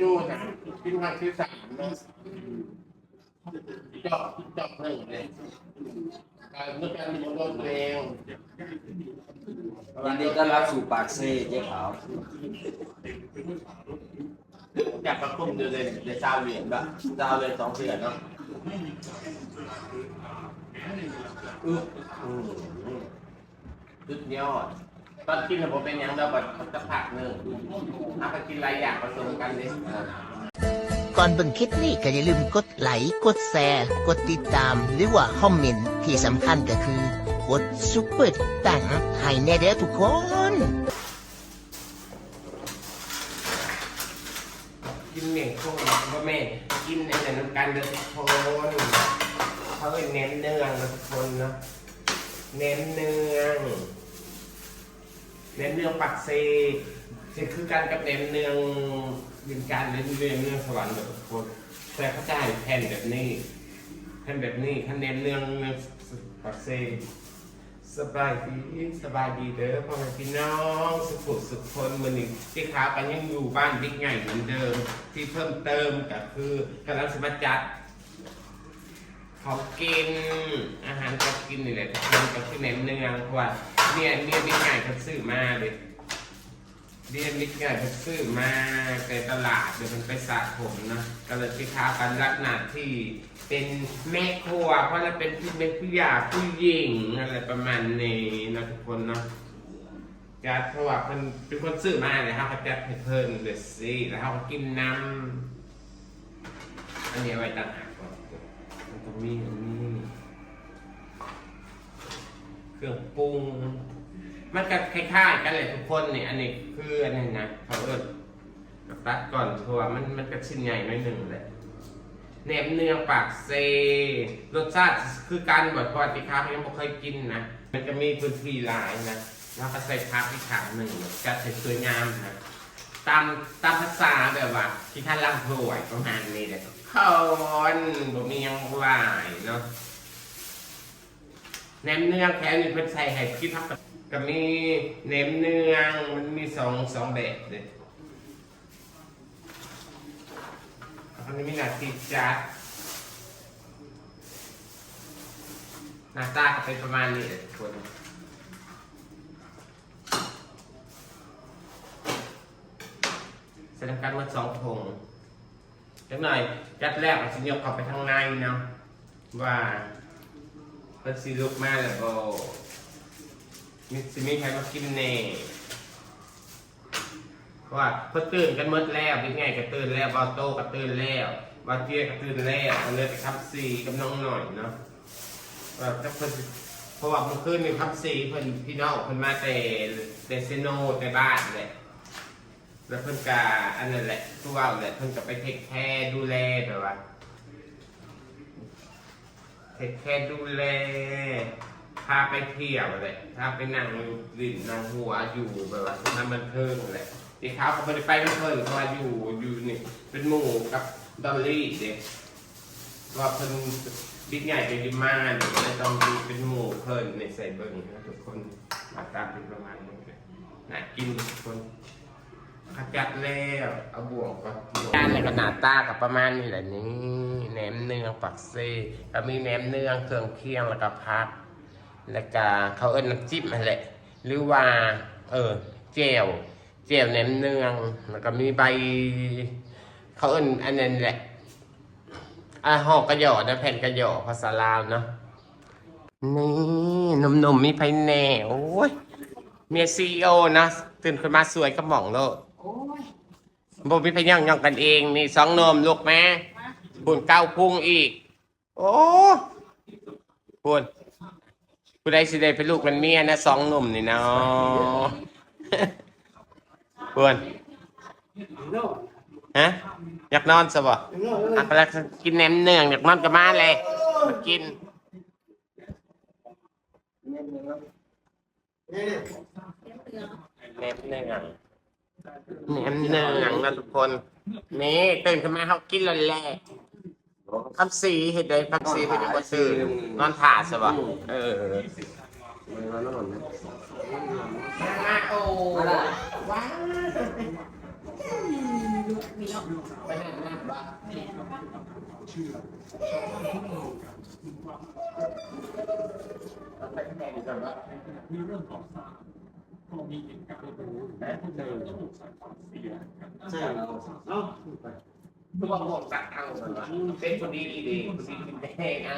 จูนะกินครั้งที่สามนะจาะเจาะหนึ่งเลยการเมื่อการมีโดนตัวเองยินดีต้อนรับสู่ปากเซ่เจ๊ขาวอยากประคุมดูเลยเดี๋ยวเช้าเหรียญละเช้าเลยสองเหรียญเนาะอืออืมสุดยอด ตอนกินผมเป็นยังเราแบบจะผักหนึ่งถ้าไปกินหลายอย่างผสมกันเลยก่อนเบิ่งคลิปนี้ก็อย่าลืมกดไลค์กดแชร์ กดติดตาม หรือว่าคอมเมนต์ที่สำคัญก็คือ กดซุปเปอร์ตังให้แน่เด้อทุกคนกินเหม่งพวกว่าแม่กินในแต่น้ำกันเดือดทุกคนเขาเป็นเน้นเนืองนะทุกคนเนาะเน้นเนือง เน้นเนืองปักเซจะคือการกับเน้นเนืองเป็นการเน้นเนืองเนืองสวรรค์แบบทุกคนแต่เขาจะให้แผ่นแบบนี้แผ่นแบบนี้คะแนนเนืองเนืองปักเซสบายดีสบายดีเด้อพ่อแม่พี่น้องสุขสุขคนมือหนึ่งที่ขากันยังอยู่บ้านบิ๊กใหญ่เหมือนเดิม ที่เพิ่มเติมก็คือกำลังสมัจัด เขากินอาหารก็กินนี่แหละทุกคนก็คือเน้นเนืองเพราะว่าเนี่ยเนี่ยบิ๊กใหญ่เขาซื้อมาเลยเนี่ยบิ๊กใหญ่เขาซื้อมาในตลาดเดี๋ยวมันไปสระผมนะก็เลยที่ค้ากันรักหนาที่เป็นแม่ครัว เพราะเราเป็นผู้เป็นผู้หญิงผู้หญิงอะไรประมาณนี้นะทุกคนเนาะจัดเพราะว่าเพิ่นเป็นคนซื้อมาเลยครับเขาจัดให้เพิ่นเด็ดสิแล้วเขาก็กินน้ำอันนี้อาไว้ต่างหาก ก่อนมันก็มีอันนี้ เครื่องปรุง มันก็คล้ายๆกันเลยทุกคนเนี่ยอันนี้คืออันนี้นะเขาเอิญกับตัดก่อนเพราะว่ามันมันก็ชิ้นใหญ่หน่อยหนึ่งแหละแหนมเนืองปากเซ รสชาติคือการบดพอที่ค้าเขายังไม่เคยกินนะ มันจะมีพื้นที่หลายนะ แล้วก็ใส่พักที่ขาหนึ่งจัดให้สวยงามนะ ตามตามภาษาแบบว่าที่ท่านร่ำรวยประมาณนี้เลย คนบ่มีหยังไหวเนาะแหนมเนืองแค่นี้เพิ่นใส่ให้คิดทักก็มีแหนมเนืองมันมีสองสองแบบเลยอันนี้มีหน้าที่จัดหน้าตาก็เป็นประมาณนี้แหละทุกคนแสดงการมาสองธง จังหน่อยจัดแรกเอาสิยกเข้าไปทางในเนาะว่าเป็นสีลุกมาแล้วก็มีสิมีใครมากินแน่เพราะว่าเพิ่นตื่นกันหมดแล้วเป็นไงก็ตื่นแล้วบอโต้ก็ตื่นแล้วบอเจียก็ตื่นแล้วมันเลยไปคับซีกับน้องหน่อยเนาะว่าจะเพิ่นเพราะว่าเมื่อคืนนี่คับซีเพิ่นพี่น้องเพิ่นมาแต่แต่เซโนแต่บ้านแหละ แล้วเพิ่นกาอันนั้นแหละทุกว่าแหละเพิ่นก็ไปเทคแคร์ดูแลแบบว่าเทคแคร์ดูแลพาไปเที่ยวแหละพาไปนั่งดิ่นนั่งหัวอยู่แบบว่าทำบันเทิงแหละทีเขาเขาไม่ไปบันเทิงเขาอยู่อยู่นี่เป็นหมู่กับดอลลี่เด็กว่าเพิ่นบิ๊กใหญ่ไปดิมาเดี๋ยวเลยต้องดูเป็นหมู่เพิ่นในใส่เบิ้งนะทุกคนมาตามเป็นประมาณนี้น่ากินทุกคน ขจัดแล้วเอาบวกก็ด้านในขนาดตากับประมาณนี้แหละนี่แหนมเนืองปักเซ่ก็มีแหนมเนืองเครื่องเคียงแล้วก็พัก แล้วก็เขาเอิ้นน้ำจิ้มนั่นแหละ หรือว่า เออเจวเจวแหนมเนือง แล้วก็มีใบ เขาเอิ้นอันนั้นแหละอ่าหอกกระหยอนะแผ่นกระหยอภาษาลาวเนาะนี่หนุ่มๆมีไผ่แน่โอ้ยเมียซีโอนะตื่นขึ้นมาสวยก็หม่องโลด บ่มีพยังย่องกันเอง นี่สองนมลูกแม่ปุ่นเก้าพุงอีก โอ้ปุ่นผู้ใดสิได้เป็นลูกเป็นเมียนะสองหนุ่มนี่เนาะปุ่นฮะอยากนอนซะบ่อะไปแล้วกินแหนมเนืองอยากนอนก็มาเลยมากินแหนมเนือง แหนมเนืองนะทุกคนนี่ตื่นขึ้นมาเขากินแล้วแหละคำสีเห็ดเลยคำสีเป็นยังบ่ตื่นนอนถ่าซะบ่เออมาโอ้ว้าวมีเนาะไปนั่งนั่งบ้างเราไปที่ไหนดีกันวะมีเรื่องก่อสร้าง ก็มีเหตุการณ์รู้และผู้ใดระบบสายความเสียใช่เราเอ้าทุกคนบอกสักเอาเอาเป็นคนดีดีคนดีนแห้งอะ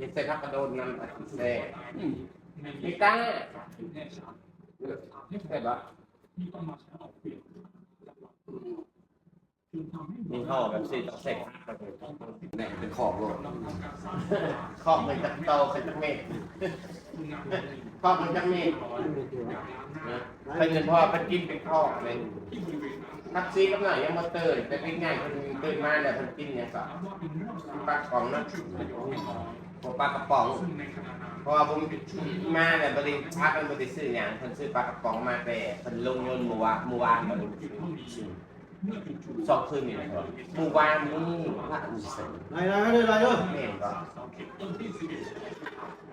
ยังใส่พักกระโดดนำไปแซ่ไม่กล้าแน่ชัดใช่ปะที่ต้อง มีห่อแบบสิต้องเสร็จเนี่ยเป็นขอบลงทำการสร้างครอนจักรโตเป็นจักเมฆงานครอบเป็นจักเมฆเคยเห็นพ่อเป็นกินเป็นครอบเลยทักซี่ก็หน่อยยังมาเตื่นแต่เป็นไง่ายคนตื่นมาเนี่ยคนกินเนี่ยก็ถามว่าเป็นเรื่องราวปลากระป๋องนะที่ประโยชน์ไม่น้อปลากระป๋องพราะว่าผมมาเนี่ยบริพักมันบริซื้ออย่างคนซื้อปลากระป๋องมาแต่คนลงเงินมู่วมู่วมาดู จุดเท่านี้เมื่อจู่ๆสองคืนนี่นะครับหมู่วานนี่พระอุเสนไหนไหนไหนไหนเด้อเห็นก็เสาเข็มต้นที่สิบเอ็ด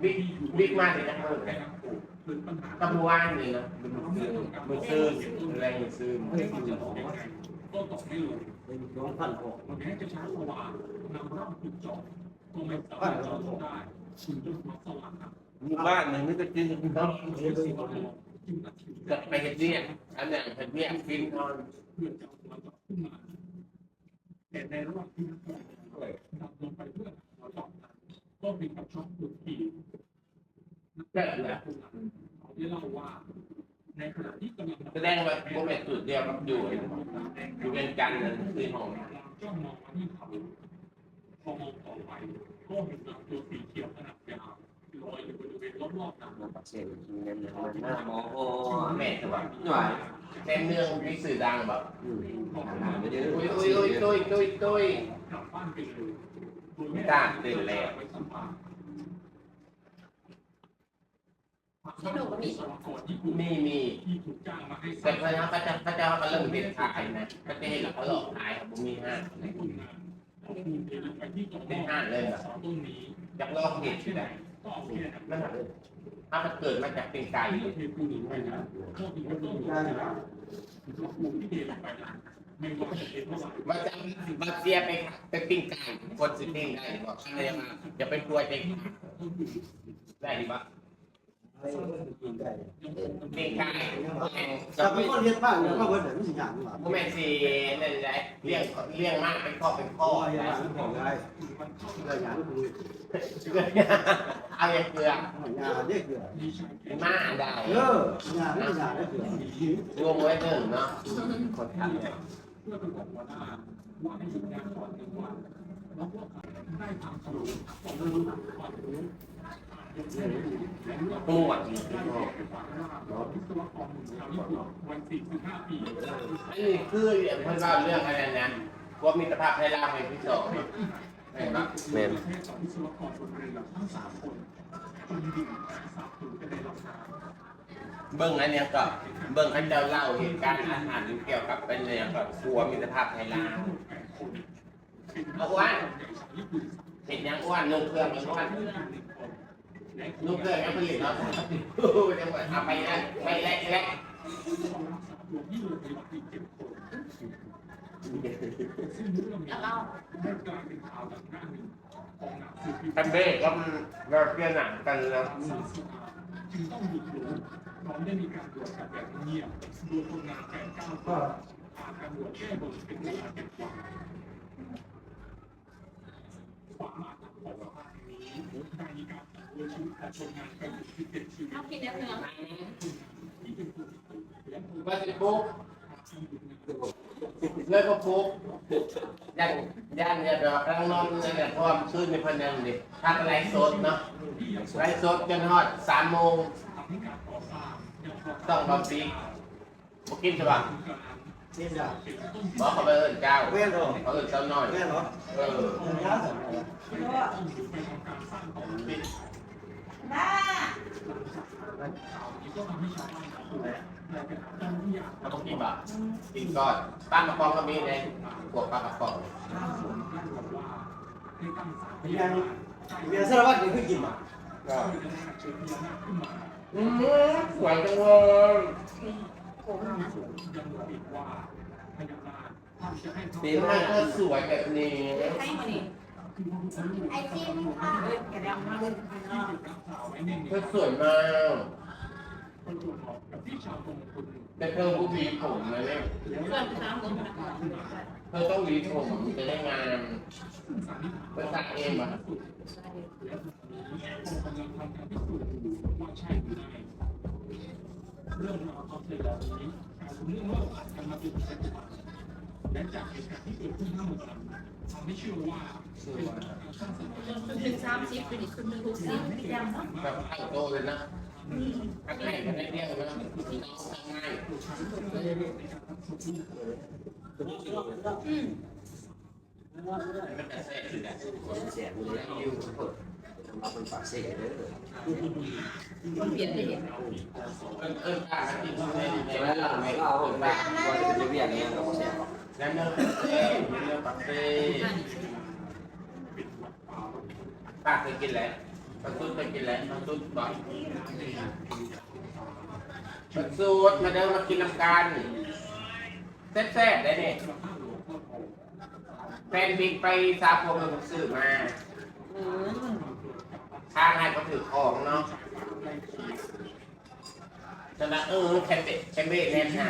บิ๊กบิ๊กมาถึงนักเมืองแต่เลยนักปลูกหรือปัญหาก็หมู่วานนี่นะมือซื้ออะไรมือซื้อไม่ว่าจะบอกยังไงก็ตอบไม่ลงเป็นสองพันหกวันนี้จะใช้สว่านนำร่างขุดเจาะก็ไม่สามารถเจาะได้คุณต้องมาสว่านครับหมู่บ้านหนึ่งนี่ก็กินต้องเชื่อสิว่าจึงตัดสินใจไปเห็ดเนี่ยอันนั้นเห็ดเนี่ยกินนอน เพื่อจะเอาตัวเจะขึ้นมาแต่ในระหว่างที่นักปลูกนำลงไปเพื่อเจาะนั้นก็เป็นกับช็อตปลูกทีนักปลูกและผู้นั้นเขาได้เล่าว่า ในขณะที่กำลังแสดงว่าผมเป็นจุดเดียวกับอยู่อยู่เป็นกันนั่นคือห้องจ้องมองมาที่เขาพอมองต่อไปก็เห็นตัวสีเขียวขนาด โอ้แม่ใช่ปะหน่อยแต่เมืองมีสื่อดังแบบอืมหาไม่เยอะตุ้ยตุ้ยตุ้ยตุ้ยตุ้ยตุ้ยกลับบ้านไม่กล้าตื่นแล้วที่หนูก็มีมีมีที่ถูกจ้างมาให้แต่พนักเจะเขาจะมาเริ่มเป็นขายนะก็จะเห็นเขาหลอกขายครับผมมีห้างเป็นห้าเลยแบบเสาต้นนี้จากลอกเห็ดที่ไหน นั้นนั่นแหละถ้ามันเกิดมาจากเป็นไก่เมื่อเทปูนลงไปนะก็ถึงจะต้องการปูนที่เทลงไปนะไม่ว่าจะเทเท่าไหร่มาจะมาเสียไปไปปิ้งไก่คนซื้อปิ้งได้บอกข้างในมาอย่าไปกลัวใจได้ดีปะ ปิ้งไก่แต่เป็นคนเฮ็ดบ้านแล้วก็เบิดแต่ไม่สิอย่างนี่หว่าโมเมนต์สีนั่นแหละเลี้ยงเลี้ยงมากเป็นข้อเป็นข้พ่ออได้ยังบ้านของได้ก็อย่างนี้คือเอาอย่างเกลืองานเด็กเดือมาได้เอองานไม่งานได้เดือรวมไว้หนึ่งเนาะคนทำเพื่อ ไปบอกว่าได้ว่าให้หยุดงานก่อนหนึ่งวันแล้วพวกเขาได้ทำสรุปของรู้ก่อนรู้หมวดวิศวกรหนุ่มชาวญี่ปุ่นวัย45ปีอันนี้คือองเพื่อนเล่าเรื่องอะไรนะว่ามีสภาพให้ล่าให้พี่สองเห็นปะแม่นประเภทของวิศวกรบนเรือทั้งสามคนจนดิ่งสาบสูญไปในลำน้ำเบิ้งอันเนี้ยก็เบิ้งอันเดียวเล่าเหตุการณ์อาหารเกี่ยวกับเป็นเนี่ยก็ครัวมีสภาพให้เล่าเอาอ้วนเห็นยังอ้วนนุ่งเครื่องยังอ้วน นุ่งเครื่องยังผลิตเนาะยังเอาไปแล้วไปแล้วแล้วซึ่งเรื่องนี้แล้วเราได้กลายเป็นข่าวดังหน้าหนึ่งของหนังสือพิมพ์กันเบ้ก็เราเกี่ยนหนังกันแล้วจึงต้องหยุดหลงพร้อมได้มีการตรวจกันแบบเงียบดยคนงานแปดเก้าคนผ่านการตรวจแก้บนเป็นเวลาเจ็ดวันความอาถรของสภาแห่งนี้ได้มีการ ตัดตัวชีวิตของคนงานไปถึงสิบเจ็ดชีวิตเอากินเนื้อเนื้อที่เป็นผู้ติดและผู้ก็สิปุ๊บเลยก็ปุ๊บย่านย่านเนี่ยแบบกำลังนอนเนี่ยเนี่ยพร้อมขึ้นในพันยังดิถ้าไลฟ์สดเนาะไลฟ์สดจนฮอดสามโมงต้องบอมปีบุกินใช่ปะนี่จ้ะบอกเขาไปเอินเจ้าแม่นเหรอเขาเอินเจ้าน้อยแม่นเหรอเออ ข่าวนี้ก็ทำให้ชาวบ้านแหละแต่เป็นเจ้าหน้าที่อยากแล้วบุกินบ่กินก่อนป้ากระป๋องก็มีในพวกปลากระป๋องสวนนั่นบอกว่าให้ตั้งศาลพมีญาอันนาคมีอันสารวัตรนี่คือกินมาก็พญานาคเชิญพญานาคขึ้นมาอืมสวยจังเลยยังระบุว่าปีหไมน้าเธอสวยแบบนี้ให้มาดิ ไอจิมค่ะแกดำมากเลยเธอสวยมากแต่เธอผู้หวีผมนะเนี่ยเพื่อนน้ำลงนะเธอต้องหวีผมจะได้งามภาษาเองป่ะเรื่องราวความเสียดายนี้เรื่องเล่าผ่านกันมาเป็นปัจจุบัน และจากเหตุการณ์ที่เกิดขึ้นทั้งหมดนั้นทำให้เชื่อว่าเป็นการสร้างสรรค์คุณหนึ่งสามสิบเป็นอีกคุณหนึ่งหกสิบพี่แดงเนาะแบบตั้งโตเลยนะถ้าใครก็ได้เรียกนะง่ายอืมมันจะแซ่บอยู่แหละเสียงเลยอยู่มาเป็นปากเสียเด้อคนเปลี่ยนไปเห็นเออเออการกินได้ดีใช่ไหล่ะไม่ก็เอาผมว่าว่าจะเป็นเรื่องนี้เราก็เสีย แล้วเนื้อปักเต้เนื้อปักเต้ป้าเคยกินแล้วปลาซุดเคยกินแล้วปลาซุดก่อนปลาซุดมาเดินมากินน้ำกันแซ่บๆได้เนี่ยแฟนบิ๊กไปซาโพมันซื้อมาอืมทางให้ก็ถือของเนาะฉะนั้นเออแคนเบตแคนเบตแน่นหนา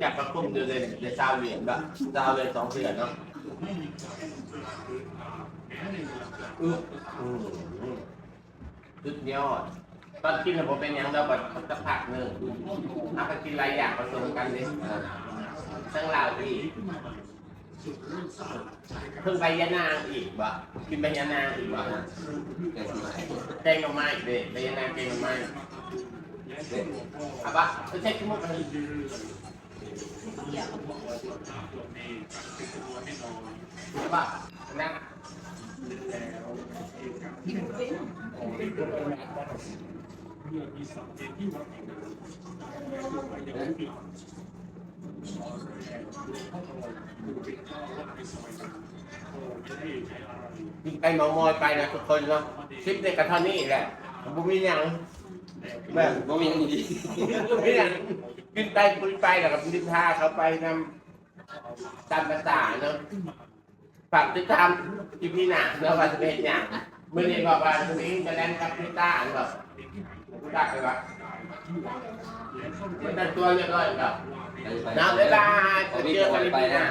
อยากประคุมเดูเลยเดี๋ยวเช้าเหรียญละช้าเลยสองเหรียญเนาะอืออือสุดยอดตอนกินผมเป็นยังเราแบบสักพักหนึ่งเอาไปกินหลายอย่างผสมกันเลยทั้งเหล่าอีกเพิ่งใบยะนางอีกบ่กินใบยะนางอีกบ่เกิดที่ไหนแกงหน่อไม้เด็ดใบยะนางแกงหน่อไม้เอาปะไม่ใช่ขี้มุกอะไร เอาปะนั่งเมื่องนั้นไปมอมอยไปนะทุกคนเนาะคลิปเด็กกับเท่านี้แหละบุมีหยังแบบบ่มีอย่างนี้บุมีหยังกินไปคุยไปแล้วกับนินทาเขาไปนำ ตามภาษาเนาะฝากติดตามอีพีหนังเนาะว่าจะเป็นอย่างเมื่อนี้บอกว่าตรงนี้จะเล่นกับพี่ต้าอันแบบพิต้าไปปะมันแต่ตัวเรียบร้อยแบบน้ำเวลาเจอกันอีพีหน้า